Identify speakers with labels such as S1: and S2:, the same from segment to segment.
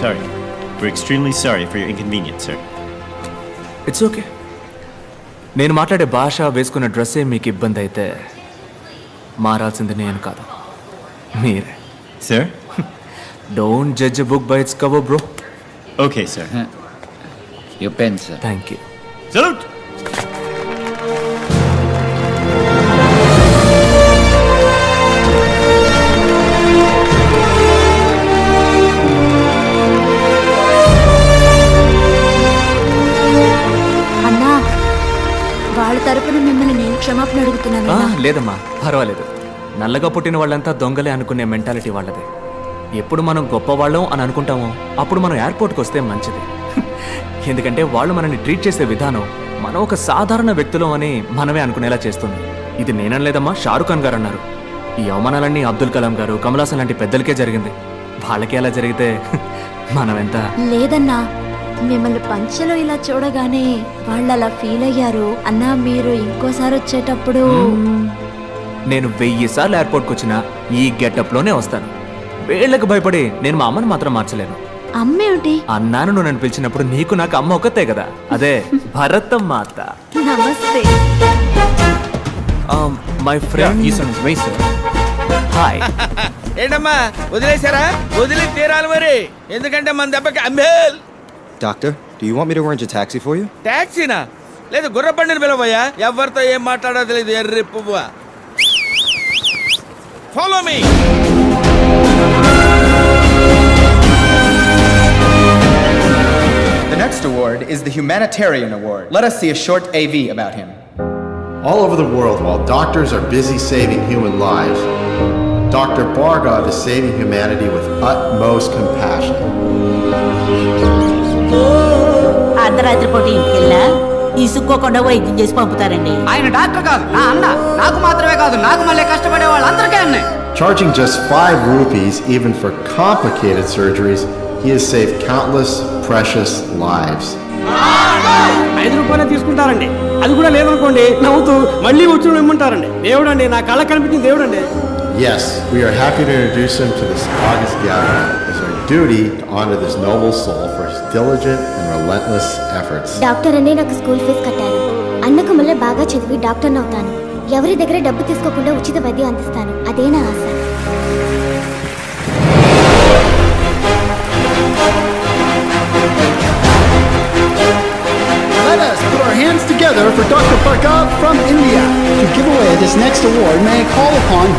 S1: sorry. We're extremely sorry for your inconvenience, sir.
S2: It's okay నేను మాట్లాడే భాష వేసుకున్న డ్రెస్సే మీకు ఇబ్బంది అయితే మారాల్సింది నేను కాదు మీరే
S1: Sir?
S2: Don't judge book by its cover bro
S1: Okay, sir.
S3: Your pen, sir.
S2: Thank you
S1: Salute!
S4: తరపున మిమ్మల్ని నేను క్షమాపణ అడుగుతున్నాను.
S2: లేదమ్మా పర్వాలేదు. నల్లగా పుట్టిన వాళ్ళంతా దొంగలే అనుకునే మెంటాలిటీ వాళ్ళది. ఎప్పుడు మనం గొప్పవాళ్ళం అని అనుకుంటామో అప్పుడు మనం ఎయిర్పోర్ట్కి వస్తే మంచిది. ఎందుకంటే వాళ్ళు మనల్ని ట్రీట్ చేసే విధానం మనం ఒక సాధారణ వ్యక్తులం అని మనమే అనుకునేలా చేస్తుంది. ఇది నేనం లేదమ్మా షారుఖ్ ఖాన్ గారు అన్నారు ఈ అవమానాలన్నీ అబ్దుల్ కలాం గారు కమలాసన్ లాంటి పెద్దలకే జరిగింది. వాళ్ళకి అలా జరిగితే మనం ఎంత
S4: లేదన్నా మిమ్మల్ని పంచలో ఇలా చూడగానే వాళ్ళు అలా ఫీల్ అయ్యారు. అన్నా మీరు ఇంకోసారి వచ్చేటప్పుడు
S2: నేను వెయ్యి సార్లు ఎయిర్పోర్ట్కి వచ్చినా ఈ గెటప్లోనే వస్తాను. వీళ్ళకి భయపడి నేను మా అమ్మని మాత్రం మార్చలేను.
S4: అమ్మేమిటి?
S2: అన్నాను నువ్వు నన్ను పిలిచినప్పుడు నీకు నాకు అమ్మ ఒకతే కదా. అదే భరతం మాత.
S4: నమస్తే.
S2: My friend. హాయ్
S5: ఏంటమ్మా వదిలేశారా? వదిలి తీరాలి మరి. ఎందుకంటే మన దెబ్బకి అమ్మేల్.
S6: Doctor, do you want me to arrange a taxi for you?
S5: ట్యాక్సీనా లేదు గుర్రబండిని పిలవయ్యా ఎవరితో ఏం మాట్లాడో తెలియదు ఎర్రి పువ్వ follow me
S7: The next award is the Humanitarian Award. Let us see a short AV about him.
S8: All over the world, while doctors are busy saving human lives, Dr. Bargov is saving humanity with utmost compassion.
S9: అర్ధరాత్రి పూట ఇంటికి వెళ్ళా ఇసుక్కోకుండా వైద్యం చేసి పంపుతారండి
S10: ఆయన doctor కాదు నా అన్న నాకు మాత్రమే కాదు నాకు మళ్ళీ కష్టపడే వాళ్ళందరికీ అన్నే
S8: Charging just five rupees even for complicated surgeries, he has saved countless precious lives.
S10: ఐదు రూపాయలే తీసుకుంటారండి అది కూడా లేదనుకోండి నవ్వుతూ మళ్ళీ వచ్చి ఇమ్మంటారండి దేవుడు అండి నా కళ్ళ కనిపించిన దేవుడు అండి
S8: Yes, we are happy to introduce him to this August gathering. Duty to honor this noble soul for his diligent and relentless efforts.
S4: Doctor అనే నాకు స్కూల్ ఫీజు కట్టారు. అన్నకు మళ్ళీ బాగా చదివి డాక్టర్ అవుతాను. ఎవరి దగ్గర డబ్బు తీసుకోకుండా ఉచిత వైద్యం అందిస్తాను. అదే నా ఆశ?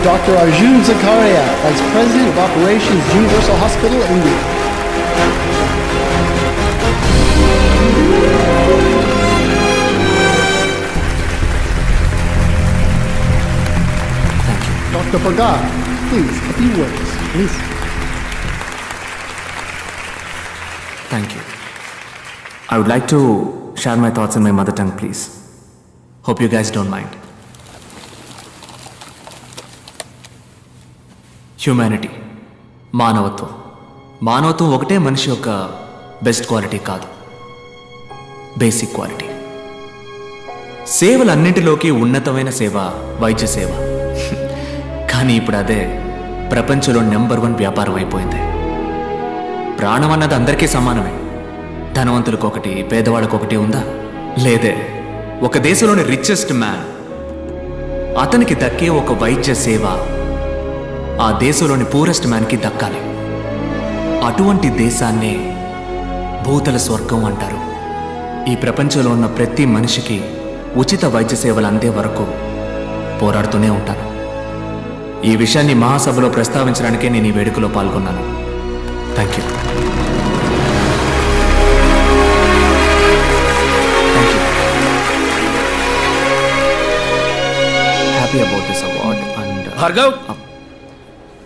S10: Dr.
S11: Arjun Zakaria, Vice President of Operations, Universal Hospital, India. Dr. Pargar, please, a few words, please.
S2: Thank you. I would like to share my thoughts in my mother tongue, please. Hope you guys don't mind. Humanity మానవత్వం. మానవత్వం ఒకటే మనిషి యొక్క best quality కాదు. Basic quality సేవలన్నింటిలోకి ఉన్నతమైన సేవ వైద్య సేవ. కానీ ఇప్పుడు అదే ప్రపంచంలో నెంబర్ వన్ వ్యాపారం అయిపోయింది. ప్రాణం అన్నది అందరికీ సమానమే. ధనవంతులకు ఒకటి పేదవాళ్ళకు ఒకటి ఉందా? లేదే. ఒక దేశంలోని రిచెస్ట్ మ్యాన్ అతనికి దక్కే ఒక వైద్య సేవ ఆ దేశంలోని పూరెస్ట్ మ్యాన్కి దక్కాలి. అటువంటి దేశాన్నే భూతల స్వర్గం అంటారు. ఈ ప్రపంచంలో ఉన్న ప్రతి మనిషికి ఉచిత వైద్య సేవలు అందే వరకు పోరాడుతూనే ఉంటాను ఈ విషయాన్ని మహాసభలో ప్రస్తావించడానికే నేను ఈ వేడుకలో పాల్గొన్నాను. Thank you happy about this award and
S5: Bhargav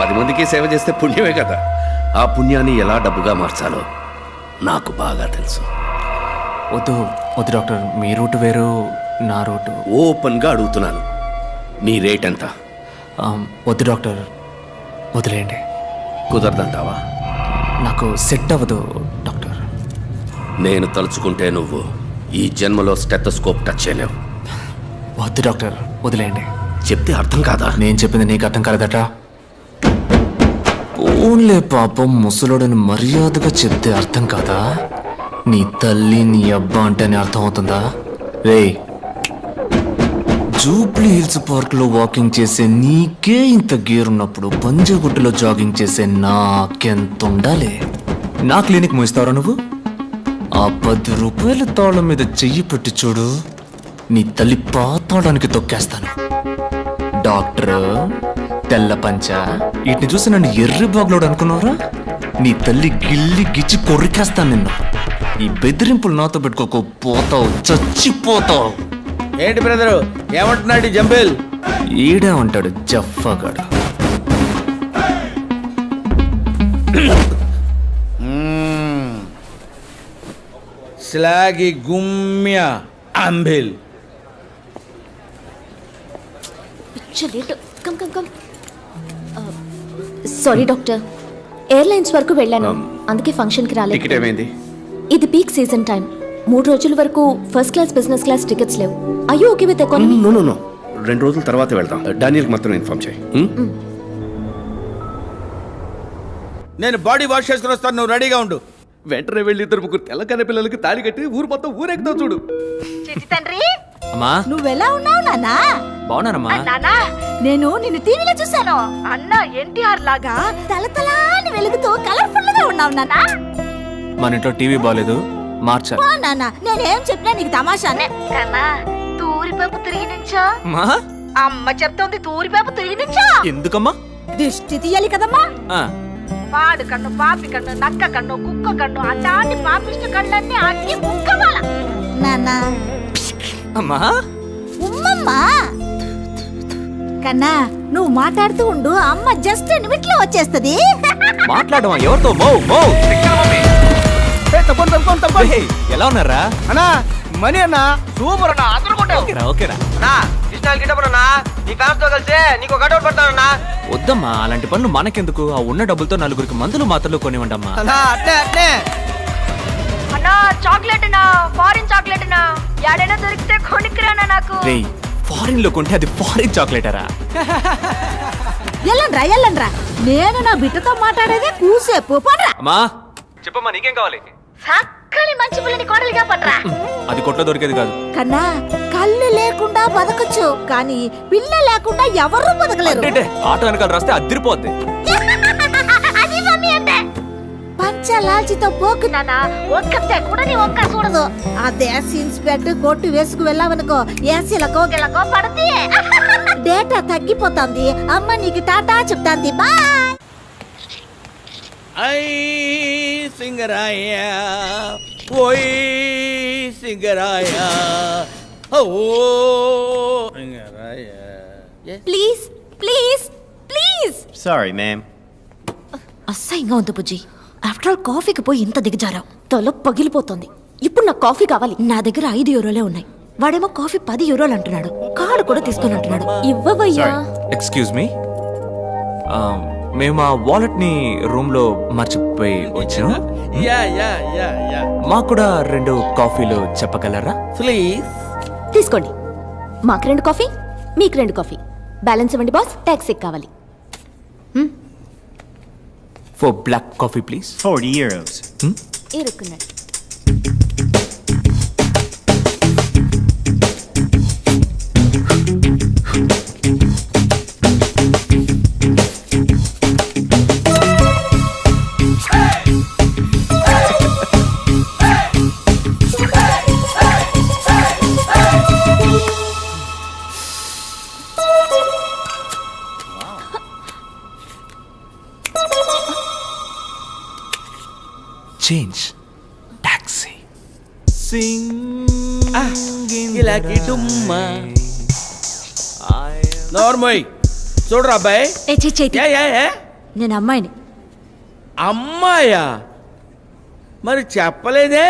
S5: పది మందికి సేవ చేస్తే పుణ్యమే కదా. ఆ పుణ్యాన్ని ఎలా డబ్బుగా మార్చాలో నాకు బాగా తెలుసు.
S2: వద్దు వద్దు డాక్టర్. మీ రూట్ వేరు నా రూటు.
S5: ఓపెన్గా అడుగుతున్నాను. నీ రేట్ ఎంత?
S2: వద్దు డాక్టర్. వదిలేయండి.
S5: కుదరదంటావా?
S2: నాకు సెట్ అవ్వదు డాక్టర్.
S5: నేను తలుచుకుంటే నువ్వు ఈ జన్మలో స్టెథోస్కోప్ టచ్ చేయలేవు.
S2: వద్దు డాక్టర్. వదిలేయండి.
S5: చెప్తే అర్థం కాదా?
S2: నేను చెప్పింది నీకు అర్థం కాలేదట. ఓన్లే పాపం ముసలోడని మర్యాదగా చెప్తే అర్థం కాదా? నీ తల్లి నీ అబ్బా అంటేనే అర్థం అవుతుందా రే జూబ్లీ హిల్స్ పార్క్లో వాకింగ్ చేసే నీకే ఇంత గేర్ ఉన్నప్పుడు పంజగుట్టలో జాగింగ్ చేసే నాకెంత ఉండాలి నా క్లినిక్ మూయిస్తావరా నువ్వు? ఆ పది రూపాయల తాళం మీద చెయ్యి పెట్టి చూడు. నీ తల్లి పాతాడానికి తొక్కేస్తాను. డాక్టర్ తెల్ల పంచ? వీటిని చూసి నన్ను ఎర్రి బాగులోడు అనుకున్నారా నీ తల్లి గిల్లి గిచ్చి కొరికేస్తాను నిన్ను. ఈ బెదిరింపులు నాతో పెట్టుకోకు పోతావు చచ్చిపోతావు.
S10: ఏంటి బ్రదరు ఏమంటున్నాడు జంబేల్?
S2: ఈడే ఉంటాడు జఫ్ఫగాడు.
S10: స్లాగి గుమ్య అంబిల్.
S4: Come come come. Sorry doctor airlines వరకు వెళ్ళాను. అందుకే ఫంక్షన్కి రాలేదు.
S5: ఏమైంది?
S4: ఇది పీక్ సీజన్ టైం మూడు రోజుల వరకు first class business class tickets లేవు. అయ్యో okay with economy
S5: no no no రెండు రోజుల తర్వాత వెళ్దాం డానియల్కి మాత్రం ఇన్ఫార్మ్ చేయి. ఉం?
S10: నేను బాడీ వాష్ చేసుకుని వస్తాను. నువ్వు రెడీగా ఉండు.
S5: వెంటనే వెళ్ళి ఇద్దరు ముగ్గురు తెల్లకన్న పిల్లలకి తాళి కట్టి ఊరు మొత్తం ఊరెక్కుతావు చూడు.
S9: తండ్రి
S2: అమ్మా.
S9: నువ్వెలా ఉన్నావు నాన్నా?
S2: బాగున్నానమ్మా.
S9: నానా నేను నిన్ను టీవీలో చూశాను. అన్న ఎన్టీఆర్ లాగా తలతలాని వెలుగుతూ కలర్ఫుల్గా ఉన్నావు నానా
S2: మన ఇంట్లో టీవీ బాగాలేదు మార్చాలి
S9: ఓ నాన్న నేనేం చెప్పినా నీకు తమాషానే. కన్నా తూరిపేపు తిరిగి నుంచో.
S2: మా
S9: అమ్మ చెప్తోంది తూరిపేపు తిరిగి నుంచో.
S2: ఎందుకమ్మా?
S9: దిష్టి తీయాలి కదమ్మా.
S2: ఆ,
S9: పాడు కన్ను పాపి కన్ను నక్క కన్ను కుక్క కన్ను అటాటి పాపిష్ట కళ్ళన్నీ అన్ని ముక్కవాల. నాన్న.
S2: అమ్మా?
S9: ఉమ్మమ్మా. కన్నా నువ్వు మాట్లాడుతూ ఉండు అమ్మ జస్ట్ నిమిట్లో వచ్చేస్తది.
S2: మాట్లాడమా? ఎవరితో? మో మో ఏయ్, ఎలా ఉన్నారా?
S10: అన్నా మనీ అన్న సూపర్ అన్న అందరూ
S2: ఓకేరా ఓకేరా.
S10: నీ ఫ్యాన్స్తో కలిసి నీకు కటౌట్ పెడతానన్నా.
S2: వద్దమ్మా అలాంటి పనులు మనకెందుకు? ఆ ఉన్న డబ్బులతో నలుగురికి మందులు మాత్రలు కొనివ్వండమ్మా.
S10: అన్నా అట్నే అట్నే.
S9: అన్నా చాక్లెట్ అన్నా ఫారిన్ చాక్లెట్ అన్నా ఎడైనా దొరికితే కొనుక్కురానా నాకు?
S2: రేయ్ ఫారిన్లో కొంటే అది ఫారిన్ చాక్లెటరా
S9: ఎల్లండ్రా ఎల్లండ్రా. నేను నా బిడ్డతో మాట్లాడేదే కూసేపు పడ్రా
S2: అమ్మా. చెప్పమ్మా నీకేం కావాలి?
S9: చక్కని మంచి పిల్లని కోడలిగా పడ్రా
S2: అది కొట్లో దొరికేది కాదు.
S9: కన్నా కళ్ళు లేకుండా బతకచ్చు. కానీ పిల్ల లేకుండా ఎవరు బతకలేరు.
S2: అంటే ఆటో వెనకాల రాస్తే అద్దరిపోద్ది
S9: అది మమ్మీ అంటే. పంచలాల్చితో పోకు నాన్న ఒక్కతే కూడా నీ ఒక్క చూడదు. కొట్టు వేసుకు వెళ్ళావనుకో ఏసీలకో గిలకో పడతి డేటా తగ్గిపోతుంది. అమ్మ నీకు టాటా చెప్తాంది. బాయ్.
S10: ఐ సింగరాయ ఓయ్ Singaraya
S4: please please please
S1: Sorry, ma'am.
S4: అసహ్యంగా ఉంది బుజ్జి. ఆఫ్టర్ ఆల్ కాఫీకి పోయి ఇంత దిగజారావు. తల పగిలిపోతుంది. ఇప్పుడు నాకు కాఫీ కావాలి. నా దగ్గర ఐదు యూరోలే ఉన్నాయి. వాడేమో కాఫీ పది యూరోలు అంటున్నాడు. కార్డు కూడా తీసుకొని అంటున్నాడు. ఇవ్వవయ్యా.
S2: ఎక్స్క్యూజ్ మీ మేము ఆ వాలెట్ని రూమ్లో మర్చిపోయి వచ్చాం
S10: యా యా యా యా
S2: మాకు కూడా రెండు కాఫీలు చెప్పగలరా?
S10: ప్లీజ్
S4: తీసుకోండి. మాకు రెండు కాఫీ మీకు రెండు కాఫీ. బ్యాలెన్స్ ఇవ్వండి బాస్ ట్యాక్సీ కావాలి.
S2: For black coffee please
S1: 40 euros.
S4: ఇరుక్కున్నాడు
S10: ఇలాకి డుమ్మ. నోర్మోయ్ చూడరా అబ్బాయి?
S9: ఏ చే
S10: యా యా యా
S9: నేను అమ్మాయిని.
S10: అమ్మాయా? మరి చెప్పలేదే?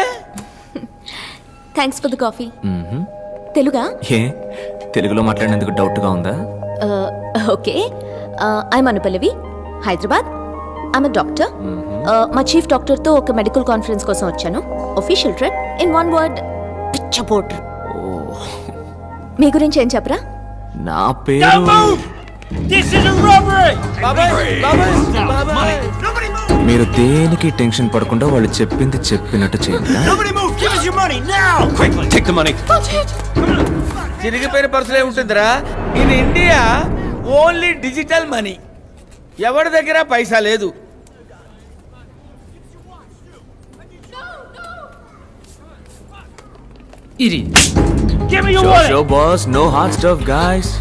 S4: థ్యాంక్స్ ఫర్ ద కాఫీ తెలుగా?
S2: ఏ తెలుగులో మాట్లాడినందుకు డౌట్గా ఉందా?
S4: Okay. I Anupallavi Hyderabad. I'm doctor మా చీఫ్ డాక్టర్తో ఒక మెడికల్ కాన్ఫరెన్స్ కోసం వచ్చాను. Official trip in one word పిచ్చపోట్ మీ గురించి ఏం చెప్పరా?
S2: నా పేరు మీరు దేనికి టెన్షన్ పడకుండా వాళ్ళు చెప్పింది చెప్పినట్టు చేయండి.
S1: Nobody move! Give us your money now! Quickly! Take the money.
S10: చిరిగిపోయిన పర్సులే ఉంటుందిరా. In India only digital money ఎవరి దగ్గర పైసా లేదు?
S2: Idiot. Give me your wallet. Boss. No hard stuff, guys.